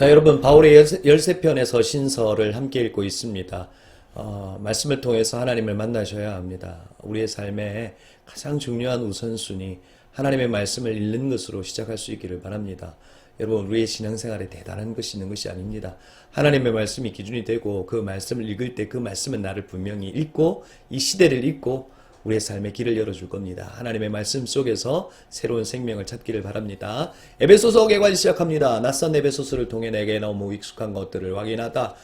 자, 여러분, 바울의 열세, 열세 편에서 신서를 함께 읽고 있습니다. 어, 말씀을 통해서 하나님을 만나셔야 합니다. 우리의 삶에 가장 중요한 우선순위, 하나님의 말씀을 읽는 것으로 시작할 수 있기를 바랍니다. 여러분, 우리의 신앙생활에 대단한 것이 있는 것이 아닙니다. 하나님의 말씀이 기준이 되고 그 말씀을 읽을 때 그 말씀은 나를 분명히 읽고 이 시대를 읽고 우리의 삶의 길을 열어줄 겁니다. 하나님의 말씀 속에서 새로운 생명을 찾기를 바랍니다. 에베소서 개관 시작합니다. 낯선 에베소서를 통해 내게 너무 익숙한 것들을 확인하다.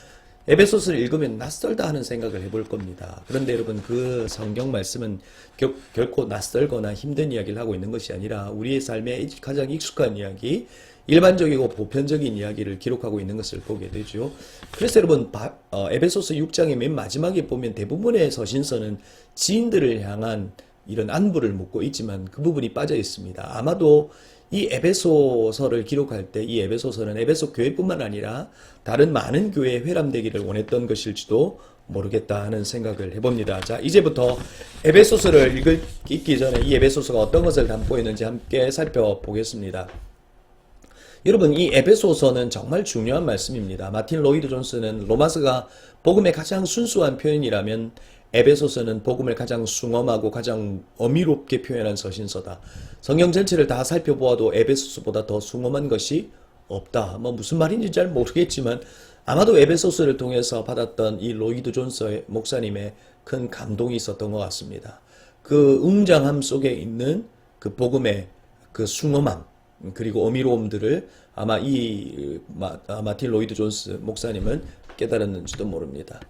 에베소서를 읽으면 낯설다 하는 생각을 해볼 겁니다. 그런데 여러분 그 성경 말씀은 결, 결코 낯설거나 힘든 이야기를 하고 있는 것이 아니라 우리의 삶에 가장 익숙한 이야기, 일반적이고 보편적인 이야기를 기록하고 있는 것을 보게 되죠. 그래서 여러분 바- 어, 에베소서 6장의 맨 마지막에 보면 대부분의 서신서는 지인들을 향한 이런 안부를 묻고 있지만 그 부분이 빠져 있습니다. 아마도 이 에베소서를 기록할 때 이 에베소서는 에베소 교회뿐만 아니라 다른 많은 교회에 회람되기를 원했던 것일지도 모르겠다 하는 생각을 해봅니다. 자, 이제부터 에베소서를 읽을, 읽기 전에 이 에베소서가 어떤 것을 담고 있는지 함께 살펴보겠습니다. 여러분 이 에베소서는 정말 중요한 말씀입니다. 마틴 로이드 존스는 로마서가 복음의 가장 순수한 표현이라면 에베소서는 복음을 가장 숭엄하고 가장 어미롭게 표현한 서신서다. 성경 전체를 다 살펴보아도 에베소서보다 더 숭엄한 것이 없다. 뭐 무슨 말인지 잘 모르겠지만 아마도 에베소서를 통해서 받았던 이 로이드 존스 목사님의 큰 감동이 있었던 것 같습니다. 그 웅장함 속에 있는 그 복음의 그 숭엄함 그리고 어미로움들을 아마 이 마틴 로이드 존스 목사님은 깨달았는지도 모릅니다.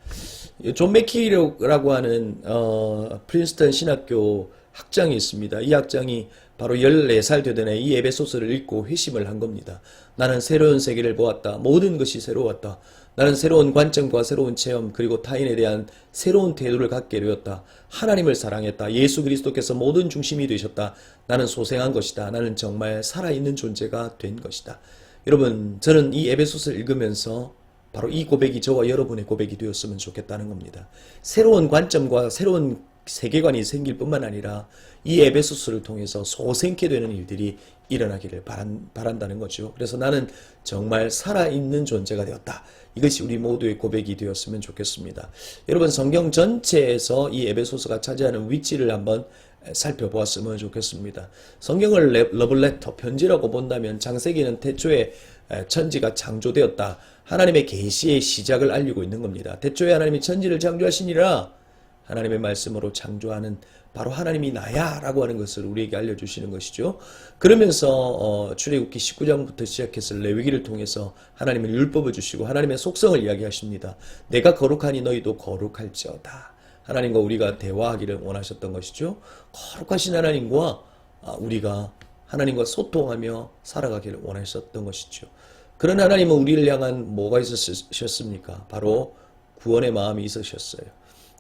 존 맥키라고 하는 어, 프린스턴 신학교 학장이 있습니다. 이 학장이 바로 14살 되던 해 이 에베소서를 읽고 회심을 한 겁니다. 나는 새로운 세계를 보았다. 모든 것이 새로웠다. 나는 새로운 관점과 새로운 체험 그리고 타인에 대한 새로운 태도를 갖게 되었다. 하나님을 사랑했다. 예수 그리스도께서 모든 중심이 되셨다. 나는 소생한 것이다. 나는 정말 살아있는 존재가 된 것이다. 여러분, 저는 이 에베소서를 읽으면서 바로 이 고백이 저와 여러분의 고백이 되었으면 좋겠다는 겁니다. 새로운 관점과 새로운 세계관이 생길 뿐만 아니라 이 에베소스를 통해서 소생케 되는 일들이 일어나기를 바란, 바란다는 거죠. 그래서 나는 정말 살아있는 존재가 되었다. 이것이 우리 모두의 고백이 되었으면 좋겠습니다. 여러분 성경 전체에서 이 에베소서가 차지하는 위치를 한번 살펴보았으면 좋겠습니다. 성경을 레- 러블레터 편지라고 본다면 장세기는 태초에 천지가 창조되었다. 하나님의 계시의 시작을 알리고 있는 겁니다. 태초에 하나님이 천지를 창조하시니라 하나님의 말씀으로 창조하는 바로 하나님이 나야라고 하는 것을 우리에게 알려주시는 것이죠. 그러면서 어, 출애굽기 19장부터 시작해서 레위기를 통해서 하나님의 율법을 주시고 하나님의 속성을 이야기하십니다. 내가 거룩하니 너희도 거룩할지어다. 하나님과 우리가 대화하기를 원하셨던 것이죠. 거룩하신 하나님과 아, 우리가 하나님과 소통하며 살아가기를 원하셨던 것이죠. 그런 하나님은 우리를 향한 뭐가 있으셨습니까? 바로 구원의 마음이 있으셨어요.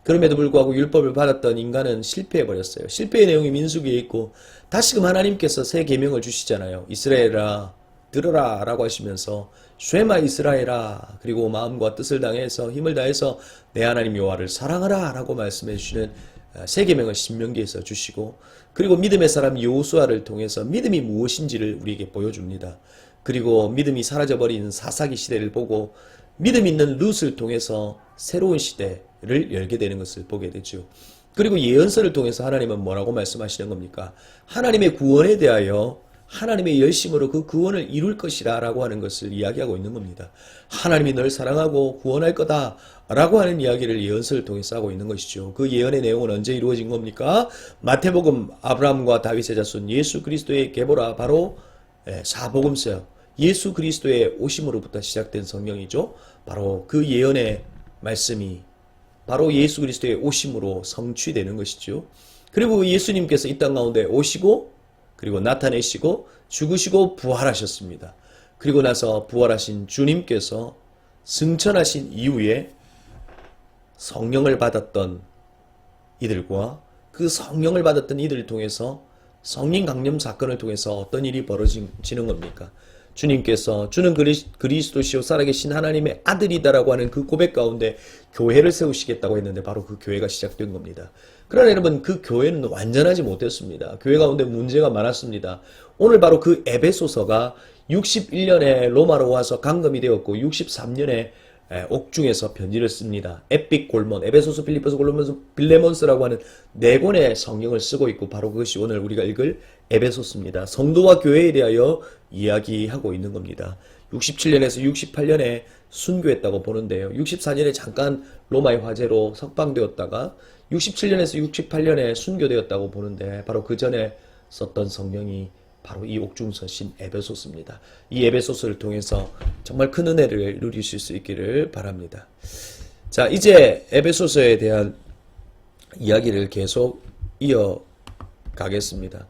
그럼에도 불구하고 율법을 받았던 인간은 실패해 버렸어요. 실패의 내용이 민수기에 있고 다시금 하나님께서 새 계명을 주시잖아요. 이스라엘아 들어라 라고 하시면서 쉐마 이스라엘아 그리고 마음과 뜻을 당해서 힘을 다해서 내 하나님 여호와를 사랑하라 라고 말씀해 주시는 어, 새 계명을 신명기에서 주시고 그리고 믿음의 사람 여호수아를 통해서 믿음이 무엇인지를 우리에게 보여줍니다. 그리고 믿음이 사라져버린 사사기 시대를 보고 믿음 있는 룻을 통해서 새로운 시대를 열게 되는 것을 보게 되죠. 그리고 예언서를 통해서 하나님은 뭐라고 말씀하시는 겁니까? 하나님의 구원에 대하여 하나님의 열심으로 그 구원을 이룰 것이라 라고 하는 것을 이야기하고 있는 겁니다. 하나님이 널 사랑하고 구원할 거다 라고 하는 이야기를 예언서를 통해서 하고 있는 것이죠. 그 예언의 내용은 언제 이루어진 겁니까? 마태복음 아브라함과 다윗의 자손 예수 그리스도의 계보라 바로 예, 사복음서 예수 그리스도의 오심으로부터 시작된 성경이죠. 바로 그 예언의 말씀이 바로 예수 그리스도의 오심으로 성취되는 것이죠. 그리고 예수님께서 이 땅 가운데 오시고 그리고 나타내시고 죽으시고 부활하셨습니다. 그리고 나서 부활하신 주님께서 승천하신 이후에 성령을 받았던 이들과 그 성령을 받았던 이들을 통해서 성령 강림 사건을 통해서 어떤 일이 벌어지는 겁니까? 주님께서 주는 그리- 그리스도시요 살아계신 하나님의 아들이다라고 하는 그 고백 가운데 교회를 세우시겠다고 했는데 바로 그 교회가 시작된 겁니다. 그러나 여러분 그 교회는 완전하지 못했습니다. 교회 가운데 문제가 많았습니다. 오늘 바로 그 에베소서가 61년에 로마로 와서 강금이 되었고 63년에 옥중에서 편지를 씁니다. 에픽 골몬, 에베소스, 필리포스, 골로몬스, 빌레몬스라고 하는 네 권의 성경을 쓰고 있고 바로 그것이 오늘 우리가 읽을 에베소스입니다. 성도와 교회에 대하여 이야기하고 있는 겁니다. 67년에서 68년에 순교했다고 보는데요. 64년에 잠깐 로마의 화재로 석방되었다가 67년에서 68년에 순교되었다고 보는데 바로 그 전에 썼던 성경이 바로 이 옥중서신 에베소스입니다. 이 에베소스를 통해서 정말 큰 은혜를 누리실 수 있기를 바랍니다. 자, 이제 에베소서에 대한 이야기를 계속 이어 가겠습니다.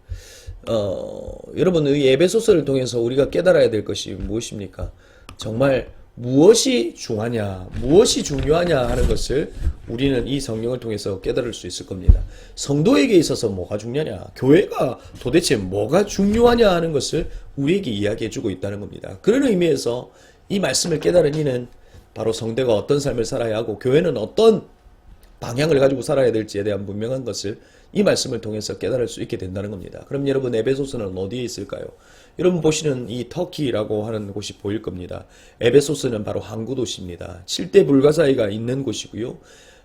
어, 여러분, 이 에베소서를 통해서 우리가 깨달아야 될 것이 무엇입니까? 정말 무엇이 중하냐, 무엇이 중요하냐 하는 것을 우리는 이 성경을 통해서 깨달을 수 있을 겁니다. 성도에게 있어서 뭐가 중요하냐, 교회가 도대체 뭐가 중요하냐 하는 것을 우리에게 이야기해 주고 있다는 겁니다. 그런 의미에서 이 말씀을 깨달은 이는 바로 성대가 어떤 삶을 살아야 하고 교회는 어떤 방향을 가지고 살아야 될지에 대한 분명한 것을 이 말씀을 통해서 깨달을 수 있게 된다는 겁니다. 그럼 여러분 에베소스는 어디에 있을까요? 여러분 보시는 이 터키라고 하는 곳이 보일 겁니다. 에베소스는 바로 항구 도시입니다. 7대 불가사의가 있는 곳이고요.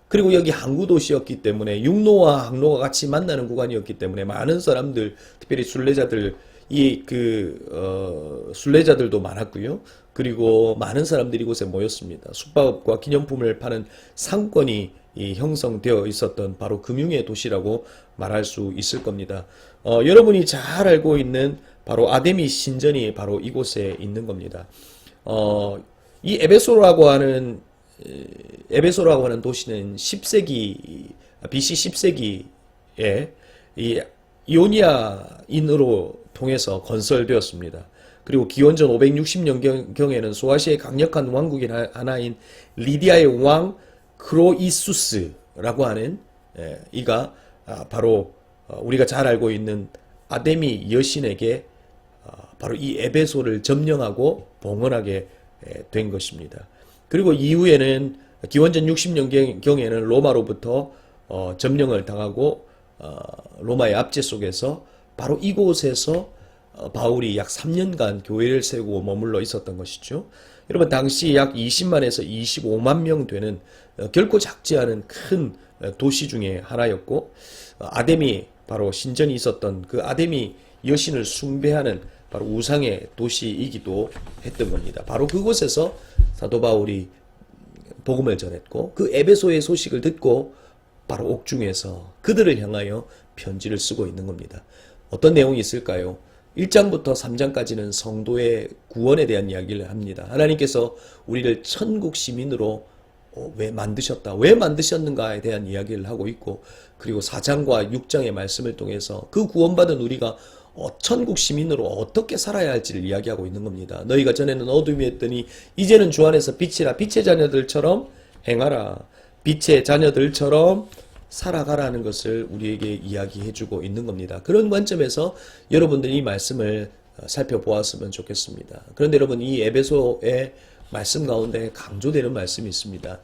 그리고 여기 항구 도시였기 때문에 육로와 항로가 같이 만나는 구간이었기 때문에 많은 사람들, 특별히 순례자들 이그 어, 순례자들도 많았고요. 그리고 많은 사람들이 이곳에 모였습니다. 숙박업과 기념품을 파는 상권이 이 형성되어 있었던 바로 금융의 도시라고 말할 수 있을 겁니다. 어, 여러분이 잘 알고 있는 바로 아데미 신전이 바로 이곳에 있는 겁니다. 어, 이 에베소라고 하는 에, 에베소라고 하는 도시는 10세기 BC 10세기에 이 이오니아인으로 통해서 건설되었습니다. 그리고 기원전 560년 경에는 소아시아의 강력한 왕국인 하나인 리디아의 왕 크로이수스라고 하는 예, 이가 아, 바로 어, 우리가 잘 알고 있는 아데미 여신에게 어, 바로 이 에베소를 점령하고 봉헌하게 예, 된 것입니다. 그리고 이후에는 기원전 60년 경에는 로마로부터 어, 점령을 당하고 로마의 압제 속에서 바로 이곳에서 바울이 약 3년간 교회를 세우고 머물러 있었던 것이죠. 여러분 당시 약 20만에서 25만 명 되는 결코 작지 않은 큰 도시 중에 하나였고 아데미 바로 신전이 있었던 그 아데미 여신을 숭배하는 바로 우상의 도시이기도 했던 겁니다. 바로 그곳에서 사도 바울이 복음을 전했고 그 에베소의 소식을 듣고 바로 옥중에서 그들을 향하여 편지를 쓰고 있는 겁니다. 어떤 내용이 있을까요? 1장부터 3장까지는 성도의 구원에 대한 이야기를 합니다. 하나님께서 우리를 천국 시민으로 어, 왜 만드셨다, 왜 만드셨는가에 대한 이야기를 하고 있고, 그리고 4장과 6장의 말씀을 통해서 그 구원받은 우리가 어, 천국 시민으로 어떻게 살아야 할지를 이야기하고 있는 겁니다. 너희가 전에는 어둠이었더니 이제는 주 안에서 빛이라 빛의 자녀들처럼 행하라. 빛의 자녀들처럼 살아가라는 것을 우리에게 이야기해주고 있는 겁니다. 그런 관점에서 여러분들이 이 말씀을 살펴보았으면 좋겠습니다. 그런데 여러분 이 에베소의 말씀 가운데 강조되는 말씀이 있습니다.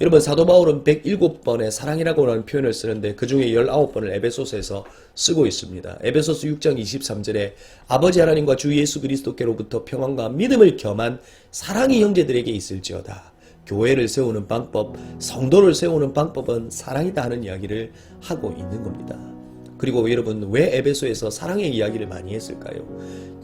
여러분 사도 바울은 107번의 사랑이라고 하는 표현을 쓰는데 그 중에 19번을 에베소서에서 쓰고 있습니다. 에베소서 6장 23절에 아버지 하나님과 주 예수 그리스도께로부터 평안과 믿음을 겸한 사랑이 형제들에게 있을지어다. 교회를 세우는 방법, 성도를 세우는 방법은 사랑이다 하는 이야기를 하고 있는 겁니다. 그리고 여러분 왜 에베소에서 사랑의 이야기를 많이 했을까요?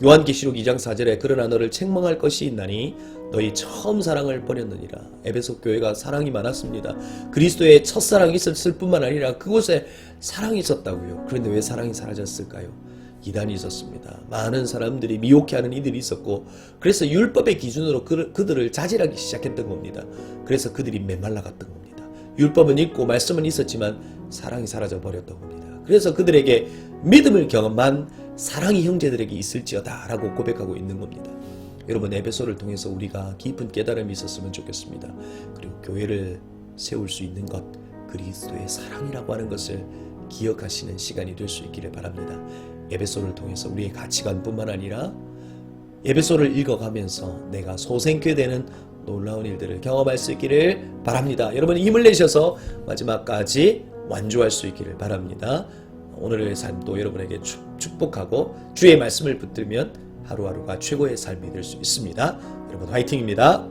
요한계시록 2장 4절에 그러나 너를 책망할 것이 있나니 너희 처음 사랑을 버렸느니라. 에베소 교회가 사랑이 많았습니다. 그리스도의 첫사랑이 있었을 뿐만 아니라 그곳에 사랑이 있었다고요. 그런데 왜 사랑이 사라졌을까요? 이단이 있었습니다. 많은 사람들이 미혹해하는 이들이 있었고 그래서 율법의 기준으로 그, 그들을 자질하기 시작했던 겁니다. 그래서 그들이 메말라갔던 겁니다. 율법은 있고 말씀은 있었지만 사랑이 사라져 버렸던 겁니다. 그래서 그들에게 믿음을 경험한 사랑이 형제들에게 있을지어다라고 고백하고 있는 겁니다. 여러분 에베소를 통해서 우리가 깊은 깨달음이 있었으면 좋겠습니다. 그리고 교회를 세울 수 있는 것 그리스도의 사랑이라고 하는 것을 기억하시는 시간이 될 수 있기를 바랍니다. 에베소를 통해서 우리의 가치관뿐만 아니라 에베소를 읽어가면서 내가 소생케 되는 놀라운 일들을 경험할 수 있기를 바랍니다. 여러분 힘을 내셔서 마지막까지 완주할 수 있기를 바랍니다. 오늘의 삶도 여러분에게 축- 축복하고 주의 말씀을 붙들면 하루하루가 최고의 삶이 될 수 있습니다. 여러분 화이팅입니다.